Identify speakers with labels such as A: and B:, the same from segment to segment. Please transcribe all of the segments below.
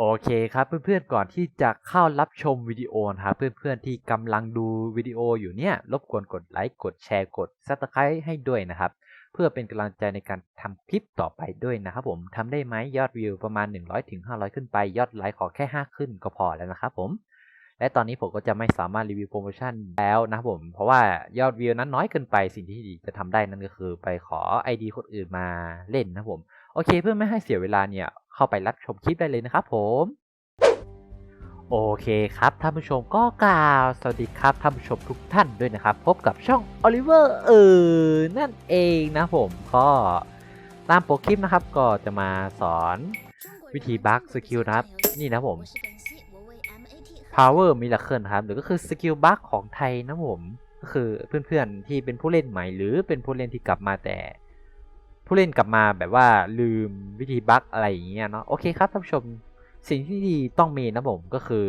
A: โอเคครับเพื่อนๆก่อนที่จะเข้ารับชมวิดีโอนะครับเพื่อนๆที่กำลังดูวิดีโออยู่เนี่ยรบกวนกดไลค์กดแชร์กด subscribe ให้ด้วยนะครับ เพื่อเป็นกำลังใจในการทำคลิปต่อไปด้วยนะครับผมทำได้ไหมยอดวิวประมาณ100ถึง500 ขึ้นไปยอดไลค์ขอแค่ 5 ขึ้นก็พอแล้วนะครับผมและตอนนี้ผมก็จะไม่สามารถรีวิวโปรโมชั่นแล้วนะครับผม เพราะว่ายอดวิวนั้นน้อยเกินไปสิ่งที่จะทำได้นั่นก็คือไปขอ ID คนอื่นมาเล่นนะครับผม โอเคเพื่อไม่ให้เสียเวลาเนี่ย เข้าไปรับชมคลิปได้เลยนะครับผมโอเคครับท่านผู้ชมก็กล่าวสวัสดีครับท่านผู้ชมทุกท่านด้วยนะครับ พบกับช่อง Oliver เออนั่นเองนะผมก็ตามโปรคลิปนะครับก็จะมาสอนวิธีบัคสกิลนะครับ นี่นะผม Power Miracle ครับหรือก็คือสกิลบัคของไทยนะผม ก็คือเพื่อนๆที่เป็นผู้เล่นใหม่ หรือเป็นผู้เล่นที่กลับมาแต่ ผู้เล่นกลับมาแบบว่าลืมวิธีบัคอะไรอย่างเงี้ยเนาะโอเคครับท่านผู้ชมสิ่งที่ดีต้องมีนะผมก็คือ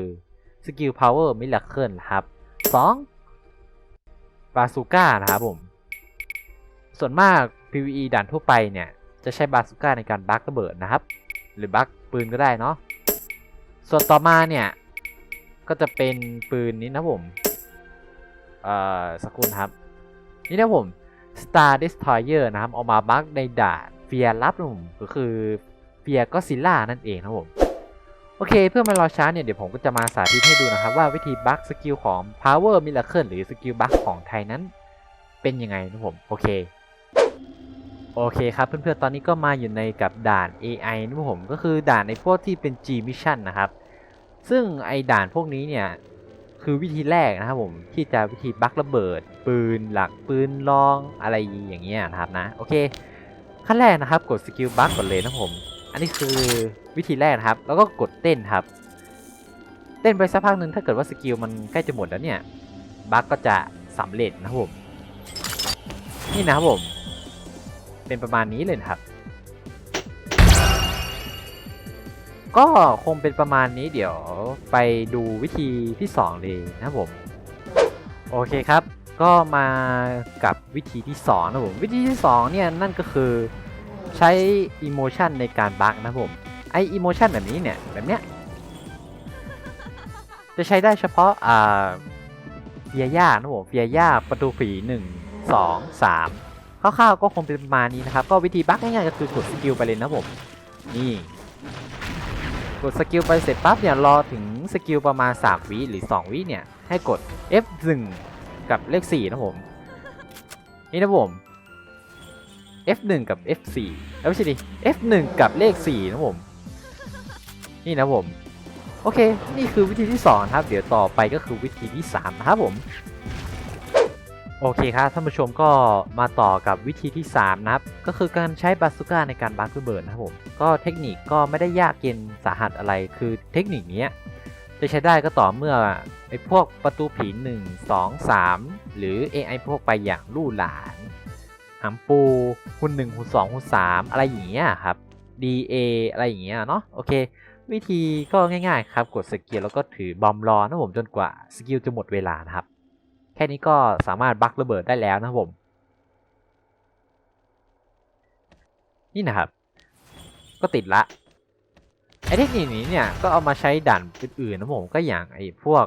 A: สกิล Power Miracle ครับ2บาซูก้านะครับผม ส่วนมาก PVE ด่านทั่วไปเนี่ย จะใช้บาซูก้าในการบัคระเบิดนะครับ หรือบัคปืนก็ได้เนาะส่วนต่อมาเนี่ย ก็จะเป็นปืนนี้นะผม เอ่อสกครู่นะครับ นี่นะผม Star Destroyer นะครับเอามาบัคในด่านเฟียรับนะผมก็คือเฟียก็ซิล่านั่นเองนะผมโอเคเพื่อม่รอช้าเนี่ยเดี๋ยวผมก็จะมาสาธิตให้ดูนะครับ ว่าวิธีบัคสกิลของ Power Miracle หรือสกิลบัคของไทยนั้น เป็นยังไงนะผมโอเคโอเคครับเพื่อนๆตอนนี้ก็มาอยู่ในกับด่าน AI นะผมก็คือด่านในพวกที่เป็น G Mission นะครับ ซึ่งไอด่านพวกนี้เนี่ย คือวิธีแรกนะครับผมที่จะวิธีบัคระเบิด ปืนหลักปืนลองอะไรอย่างเงี้ยนะครับนะโอเค ขั้นแรกนะครับกดสกิลบัคก่อนเลยนะผมอันนี้คือวิธีแรกนะครับ แล้วก็กดเต้นครับ เต้นไปสักพักหนึ่งถ้าเกิดว่าสกิลมันใกล้จะหมดแล้วเนี่ยบัคก็จะสำเร็จนะครับผมนี่นะครับผมเป็นประมาณนี้เลยครับ ก็คงเป็นประมาณนี้เดี๋ยวไปดูวิธีที่2เลยนะผม โอเคครับ ก็มากับวิธีที่2นะผม วิธีที่2เนี่ยนั่นก็คือใช้อิโมชันในการบักนะผม ไออิโมชันแบบนี้เนี่ย แบบเนี้ย จะใช้ได้เฉพาะอ่าเฟียย่านะผมเฟียย่าประตูผี1 2 3คร่าวๆก็คงเป็นประมาณนี้นะครับ ก็วิธีบักง่ายๆก็คือกดสกิลไปเลยนะผม นี่ กดสกิลไปเสร็จปั๊บเนี่ยรอถึงสกิลประมาณ 3 วิหรือ 2 วิเนี่ย ให้กด F1 กับเลข 4 นะผม นี่นะผม F1 กับ F4 แล้วไม่ใช่ดิ F1 กับเลข 4 นะผม นี่นะผม โอเค นี่คือวิธีที่ 2 ครับ เดี๋ยวต่อไปก็คือวิธีที่ 3 นะครับผม โอเคครับท่านผู้ชมก็มาต่อกับวิธีที่ 3 นะครับ ก็คือการใช้บาซูก้าในการบัคระเบิดนนะครับผมก็เทคนิคก็ไม่ได้ยากเย็นสาหัสอะไรคือเทคนิคนี้จะใช้ได้ก็ต่อเมื่อไอ้พวกประตูผี 1 2 3 หรือ AI พวกไปอย่างลู่หลานอัมปูหุ่น1หุ่น2หุ่น3อะไรอย่างเงี้ยครับ DA อะไรอย่างเงี้ยเนาะโอเค วิธีก็ง่ายๆครับกดสกิลแล้วก็ถือบอมรอนะผมจนกว่าสกิลจะหมดเวลานะครับ ค่นี้ก็สามารถบัคระเบิดได้แล้วนะผม นี่นะครับ ก็ติดละไอเทคนิคนี้เนี่ยก็เอามาใช้ด่านอื่นๆนะผมก็อย่างไอพวก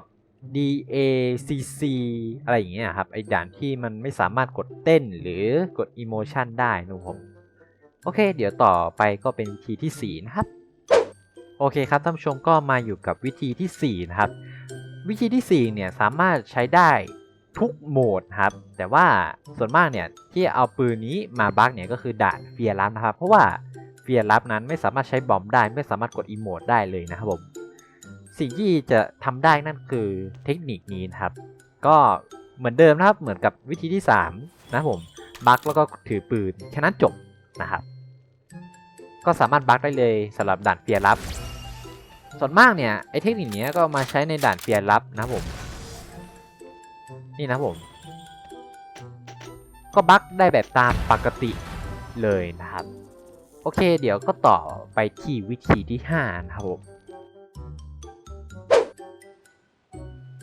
A: DACC อะไรอย่างเงี้ยครับไอด่านที่มันไม่สามารถกดเต้นหรือกด Emotion ได้นะผม โอเค เดี๋ยวต่อไปก็เป็นวิธีที่ 4 นะครับ โอเคครับท่านผู้ชมก็มาอยู่กับวิธีที่ 4 นะครับ วิธีที่ 4 เนี่ยสามารถใช้ได้ ทุกโหมดครับ แต่ว่าส่วนมากเนี่ยที่เอาปืนนี้มาบักเนี่ยก็คือด่านเฟียร์ลับนะครับ เพราะว่าเฟียร์ลับนั้นไม่สามารถใช้บอมได้ ไม่สามารถกดอีโมดได้เลยนะครับผมสิ่งที่จะทำได้นั่นคือเทคนิคนี้นะครับ ก็เหมือนเดิมนะครับเหมือนกับวิธีที่ 3 นะครับผมบักแล้วก็ถือปืนแค่นั้นจบนะครับก็สามารถบักได้เลยสำหรับด่านเฟียร์ลับ ส่วนมากเนี่ยไอเทคนิคนี้ก็มาใช้ในด่านเฟียร์ลับนะผม นี่นะผม ก็บั๊กได้แบบตามปกติเลยนะครับ โอเค เดี๋ยวก็ต่อไปที่วิธีที่ 5 นะครับผม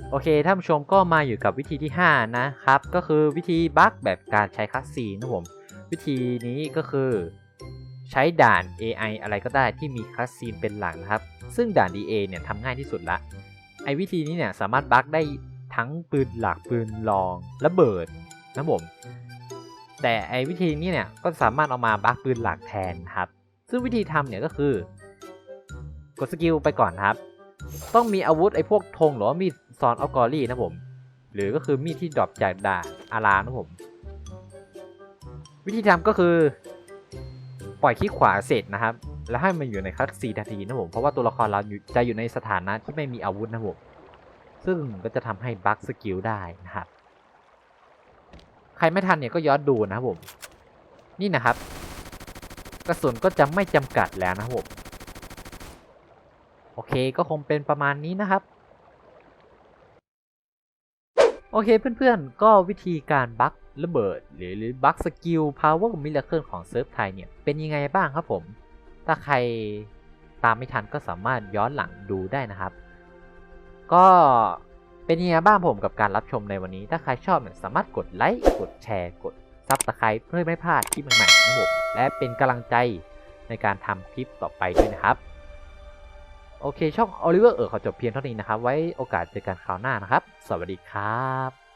A: โอเคท่านผู้ชมก็มาอยู่กับวิธีที่ 5 นะครับ ก็คือวิธีบั๊กแบบการใช้คัสซีนนะผม วิธีนี้ก็คือใช้ด่าน AI อะไรก็ได้ที่มีคัสซีนเป็นหลักนะครับ ซึ่งด่าน DA เนี่ยทำง่ายที่สุดละ ไอ้วิธีนี้เนี่ยสามารถบั๊กได้ ทั้งปืนหลักปืนรองระเบิดนะผมแต่ไอ้วิธีนี้เนี่ยก็สามารถเอามาบั๊กปืนหลักแทนครับ ซึ่งวิธีทำเนี่ยก็คือกดสกิลไปก่อนครับ ต้องมีอาวุธไอ้พวกธงหรือว่ามีดซอนอัลกอรี่นะผม หรือก็คือมีดที่ดรอปจากดาอารามนะผม วิธีทำก็คือ ปล่อยคลิกขวาเสร็จนะครับ แล้วให้มันอยู่ในคัด4นาทีนะผม เพราะว่าตัวละครเราจะอยู่ในสถานะที่ไม่มีอาวุธนะผม ซึ่งก็จะทำให้บั๊กสกิลได้นะครับ ใครไม่ทันเนี่ยก็ย้อนดูนะครับผม นี่นะครับ กระสุนก็จะไม่จำกัดแล้วนะครับผม โอเคก็คงเป็นประมาณนี้นะครับโอเคเพื่อนๆ ก็วิธีการบั๊กระเบิด หรือบั๊กสกิล Power Miracle ของเซิร์ฟไทยเนี่ย เป็นยังไงบ้างครับผม ถ้าใครตามไม่ทันก็สามารถย้อนหลังดูได้นะครับ ก็เป็นยังไงบ้างผมกับการรับชมในวันนี้ ถ้าใครชอบเนี่ยสามารถกดไลค์กดแชร์กดซับสไครป์เพื่อไม่พลาดคลิปใหม่ๆของผมและเป็นกำลังใจในการทำคลิปต่อไปด้วยนะครับ โอเคช่อง Oliver เออขอจบเพียงเท่านี้นะครับ ไว้โอกาสเจอกันคราวหน้านะครับ สวัสดีครับ